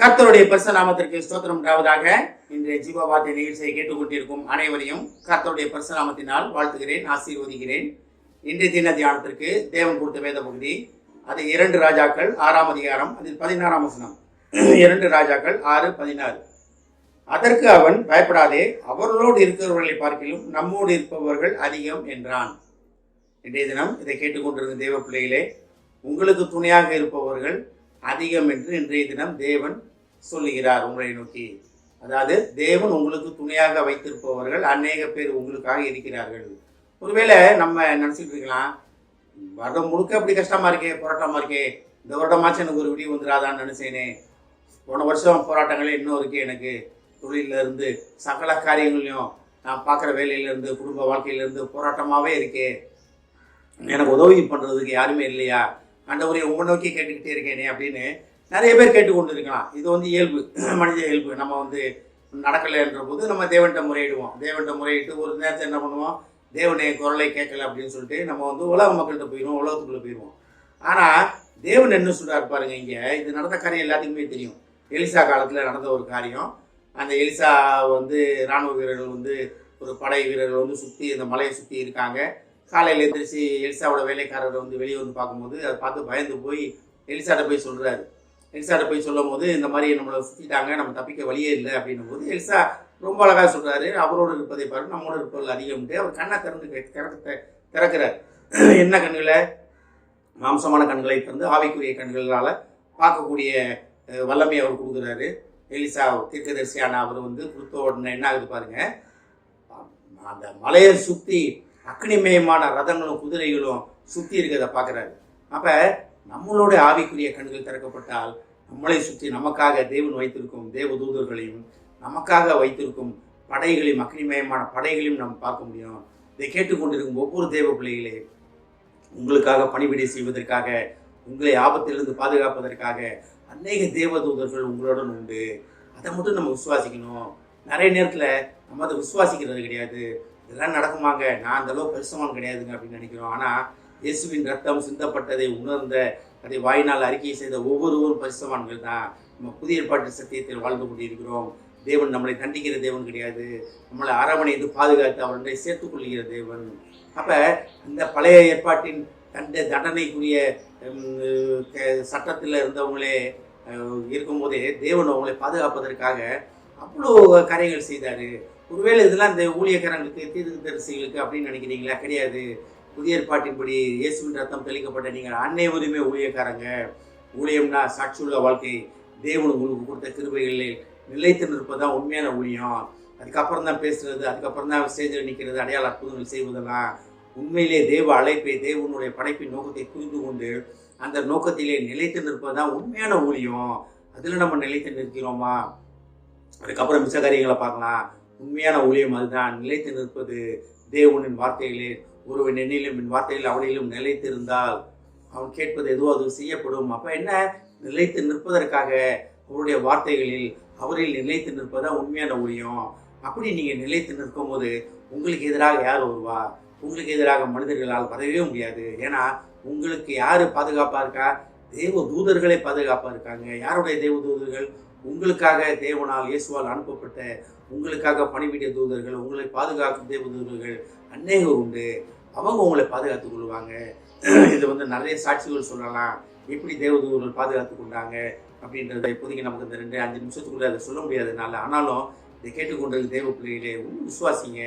கர்த்தருடைய பரிசு நாமத்திற்கு ஸ்தோத்திரம். உண்டாவதாக இன்றைய ஜீவ வார்த்தை நிகழ்ச்சியை கேட்டுக்கொண்டிருக்கும் அனைவரையும் கர்த்தருடைய பரிசு நாமத்தினால் வாழ்த்துகிறேன் ஆசீர்வதிக்கிறேன். இன்றைய தின தியானத்திற்கு தேவன் கொடுத்த வேத பகுதி அது இரண்டு ராஜாக்கள் ஆறாம் அதிகாரம் அதில் பதினாறாம் வசனம். இரண்டு ராஜாக்கள் ஆறு பதினாறு. அதற்கு அவன் பயப்படாதே அவர்களோடு இருக்கிறவர்களை பார்க்கிலும் நம்மோடு இருப்பவர்கள் அதிகம் என்றான். இன்றைய தினம் இதை கேட்டுக்கொண்டிருக்கும் தேவ பிள்ளைகளே உங்களுக்கு துணையாக இருப்பவர்கள் அதிகம் என்று இன்றைய தினம் தேவன் சொல்லுகிறார் உங்களை நோக்கி. அதாவது தேவன் உங்களுக்கு துணையாக வைத்திருப்பவர்கள் அநேக பேர் உங்களுக்காக இருக்கிறார்கள். ஒருவேளை நம்ம நினச்சிட்டு இருக்கலாம் வருடம் முழுக்க அப்படி கஷ்டமாக இருக்கே போராட்டமாக இருக்கே இந்த வருடமாச்சும் எனக்கு ஒரு விடிவு வந்துடாதான்னு நினச்சேனே. போன வருஷம் போராட்டங்களே இன்னும் இருக்கே எனக்கு. தொழிலிருந்து சகல காரியங்களையும் நான் பார்க்குற வேலையிலேருந்து குடும்ப வாழ்க்கையிலேருந்து போராட்டமாகவே இருக்கே. எனக்கு உதவி பண்ணுறதுக்கு யாருமே இல்லையா? ஆண்டவரை உங்களை நோக்கி கேட்டுக்கிட்டே இருக்கேனே அப்படின்னு நிறைய பேர் கேட்டுக்கொண்டு இருக்கலாம் இது வந்து இயல்பு மனித இயல்பு. நம்ம வந்து நடக்கலைன்ற போது நம்ம தேவன்கிட்ட முறையிடுவோம். தேவன்கிட்ட முறையிட்டு ஒரு நேரத்தை என்ன பண்ணுவோம்? தேவனை குரலை கேட்கல அப்படின்னு சொல்லிட்டு நம்ம வந்து உலக மக்கள்கிட்ட போயிடுவோம் உலகத்துக்குள்ளே போயிடுவோம். ஆனால் தேவன் என்ன சொல்கிறார் பாருங்க இங்கே? இது நடந்த காரியம் எல்லாத்துக்குமே தெரியும். எலிசா காலத்தில் நடந்த ஒரு காரியம். அந்த எலிசா வந்து இராணுவ வீரர்கள் வந்து ஒரு படை வீரர்கள் வந்து சுற்றி இந்த மலையை சுற்றி இருக்காங்க. காலையில் எந்திரிச்சு எலிசாவோட வேலைக்காரர் வந்து வெளியே வந்து பார்க்கும்போது அதை பார்த்து பயந்து போய் எலிசாட்ட போய் சொல்கிறாரு எலிசாட்ட போய் சொல்லும் போது இந்த மாதிரி நம்மளை சுற்றிட்டாங்க நம்ம தப்பிக்க வழியே இல்லை அப்படின்னும் போது எலிசா ரொம்ப அழகாக சொல்கிறாரு அவரோடு இருப்பதை பாரு நம்மோடு இருப்பதில் அதிகம்ட்டு. அவர் கண்ணை திறந்து திறக்க திறக்கிறார். என்ன கண்களை மாம்சமான கண்களை திறந்து ஆவிக்குரிய கண்களால் பார்க்கக்கூடிய வல்லமை அவர் கொடுக்குறாரு. எலிசா தீர்க்கதரிசியான அவர் வந்து கொடுத்த உடனே என்ன ஆகுது பாருங்க அந்த மலையை சுற்றி அக்னிமயமான ரதங்களும் குதிரைகளும் சுற்றி இருக்கிறத பார்க்குறாரு. அப்போ நம்மளுடைய ஆவிக்குரிய கண்கள் திறக்கப்பட்டால் நம்மளை சுற்றி நமக்காக தேவன் வைத்திருக்கும் தேவ தூதர்களையும் நமக்காக வைத்திருக்கும் படைகளையும் அக்னிமயமான படைகளையும் நம்ம பார்க்க முடியும். இதை கேட்டுக்கொண்டிருக்கும் ஒவ்வொரு தேவ பிள்ளைகளே உங்களுக்காக பணிவிடை செய்வதற்காக உங்களை ஆபத்திலிருந்து பாதுகாப்பதற்காக அநேக தேவதூதர்கள் உங்களுடன் உண்டு. அதை மட்டும் நம்ம விசுவாசிக்கணும். நிறைய நேரத்தில் நம்ம அதை விசுவாசிக்கிறது கிடையாது. இதெல்லாம் நடக்குமாங்க? நான் அந்த பெருசமான கிடையாதுங்க அப்படின்னு நினைக்கிறோம். ஆனால் இயேசுவின் ரத்தம் சிந்தப்பட்டதை உணர்ந்த அதை வாயினால் அறிக்கை செய்த ஒவ்வொருவரும் பரிசமான்கள் தான் நம்ம புதிய ஏற்பாட்டு சத்தியத்தில் வாழ்ந்து கொண்டிருக்கிறோம். தேவன் நம்மளை தண்டிக்கிற தேவன் கிடையாது. நம்மளை அரவணைந்து பாதுகாத்து அவர்களை சேர்த்துக் கொள்கிற தேவன். அப்போ இந்த பழைய ஏற்பாட்டின் தண்ட தண்டனைக்குரிய சட்டத்தில் இருந்தவங்களே இருக்கும்போதே தேவன் அவங்களை பாதுகாப்பதற்காக அவ்வளோ காரியங்கள் செய்தார். ஒருவேளை இதெல்லாம் இந்த ஊழியக்காரங்களுக்கு தீர்க்கதரிசிகளுக்கு அப்படின்னு நினைக்கிறீங்களா? கிடையாது. புதிய ஏற்பாட்டின்படி இயேசுவின் ரத்தம் தெளிக்கப்பட்ட நீங்கள் அனைவருமே ஊழியக்காரங்க. ஊழியம்னா சாட்சியுள்ள வாழ்க்கை தேவன் உங்களுக்கு கொடுத்த கிருபைகளில் நிலைத்து நிற்பதான் உண்மையான ஊழியம். அதுக்கப்புறம் தான் பேசுறது அதுக்கப்புறம் தான் ஸ்டேஜில் நிற்கிறது அடையாள அற்புதங்கள் செய்வதெல்லாம். உண்மையிலே தேவ அழைப்பை தேவனுடைய படைப்பின் நோக்கத்தை புரிந்து கொண்டு அந்த நோக்கத்திலே நிலைத்து நிற்பதுதான் உண்மையான ஊழியம். அதில் நம்ம நிலைத்து நிற்கிறோமா? அதுக்கப்புறம் மிச்ச காரியங்களை பார்க்கலாம். உண்மையான ஊழியம் அதுதான். நிலைத்து நிற்பது தேவனின் வார்த்தைகளே ஒருவன் எண்ணிலும் என் வார்த்தையில் அவனிலும் நிலைத்து இருந்தால் அவன் கேட்பது எதுவோ அது செய்யப்படும். அப்போ என்ன? நிலைத்து நிற்பதற்காக அவருடைய வார்த்தைகளில் அவரில் நிலைத்து நிற்பதா உண்மையான ஊழியம். அப்படி நீங்கள் நிலைத்து நிற்கும் போது உங்களுக்கு எதிராக யார் வருவா? உங்களுக்கு எதிராக மனிதர்களால் வரவே முடியாது. ஏன்னா உங்களுக்கு யார் பாதுகாப்பாக இருக்கா? தேவ தூதர்களே பாதுகாப்பாக இருக்காங்க. யாருடைய தேவ தூதர்கள் உங்களுக்காக தேவனால் இயேசுவால் அனுப்பப்பட்ட உங்களுக்காக பணிபுரிய தூதர்கள் உங்களை பாதுகாக்கும் தேவ தூதர்கள் அநேகர் உண்டு. அவங்க உங்களை பாதுகாத்துக் கொள்வாங்க. இது வந்து நிறைய சாட்சிகள் சொல்லலாம். எப்படி தேவதூதர்கள் பாதுகாத்து கொண்டாங்க அப்படின்றத இப்போதைக்கு நமக்கு இந்த ரெண்டு அஞ்சு நிமிஷத்துக்குள்ளே அதை சொல்ல முடியாதனால ஆனாலும் இதை கேட்டுக்கொண்டிருக்க தேவ பிள்ளைகளே உண்மை விசுவாசிங்க.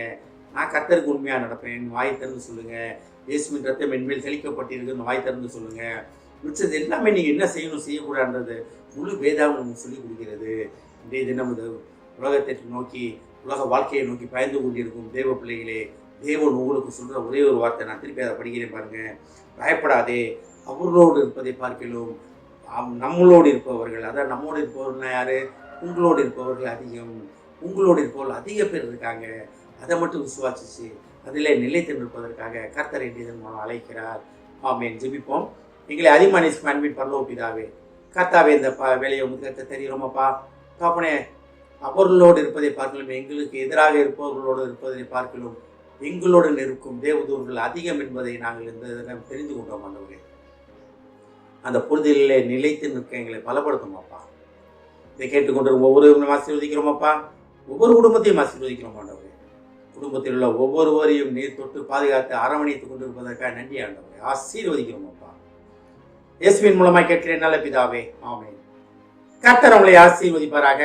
நான் கர்த்தருக்கு உண்மையாக நடப்பேன். வாய் திறந்து சொல்லுங்கள் இயேசுவின் ரத்தம் என்மேல் தெளிக்கப்பட்டிருக்குன்னு வாய் திறந்து சொல்லுங்கள் மிச்சது எல்லாமே நீங்கள் என்ன செய்யணும் செய்யக்கூடாதுன்றது முழு வேதாவும் சொல்லி சொல்லிக் கொடுக்கிறது. இன்றைய தினம் இது உலகத்தை நோக்கி உலக வாழ்க்கையை நோக்கி பயந்து கொண்டிருக்கும் தேவ பிள்ளைகளே தேவன் உங்களுக்கு சொல்கிற ஒரே ஒரு வார்த்தை நான் திருப்பி அதை படிக்கிறேன் பாருங்கள் பயப்படாதே அவர்களோடு இருப்பதை பார்க்கிலும். நம்மளோடு இருப்பவர்கள் அதான் நம்மோடு இருப்பவர்கள்னா யார்? உங்களோடு இருப்பவர்கள் அதிகம். உங்களோடு இருப்பவர்கள் அதிக பேர் இருக்காங்க. அதை மட்டும் விசுவாசிச்சு அதில் நிலைத்து நிற்பதற்காக கர்த்தரை இதன் மூலம் அழைக்கிறார். ஆமேன். ஜெபிப்போம். எங்களை அதிகமான அன்பின் பரலோ பிதாவே கர்த்தாவே இந்த ப வேலையை உங்களுக்கு கத்த தெரியுறோமாப்பா தாப்பனே அவர்களோடு இருப்பதை பார்க்கலாம் எங்களுக்கு எதிராக இருப்பவர்களோடு இருப்பதை பார்க்கலாம் எங்களோடு நிற்கும் தேவதூர்கள் அதிகம் என்பதை நாங்கள் இந்த தினம் தெரிந்து கொண்டோம் ஆண்டவரே. அந்த புரிதலிலே நிலைத்து நிற்க எங்களை பலப்படுத்துமாப்பா இதை கேட்டுக்கொண்டு ஒவ்வொரு ஆசீர்வதிக்கிறோம் அப்பா. ஒவ்வொரு குடும்பத்தையும் ஆசீர்வதிக்கிறோம் ஆண்டவரே. குடும்பத்தில் உள்ள ஒவ்வொருவரையும் நீர் தொட்டு பாதுகாத்து அரவணைத்துக் கொண்டிருப்பதற்காக நன்றி ஆண்டவரே. ஆசீர்வதிக்கிறோம் அப்பா. இயேசுவின் மூலமாக கேட்கிறேன் நல்ல பிதாவே. ஆமே கர்த்தர் உங்களை ஆசீர்வதிப்பாராக.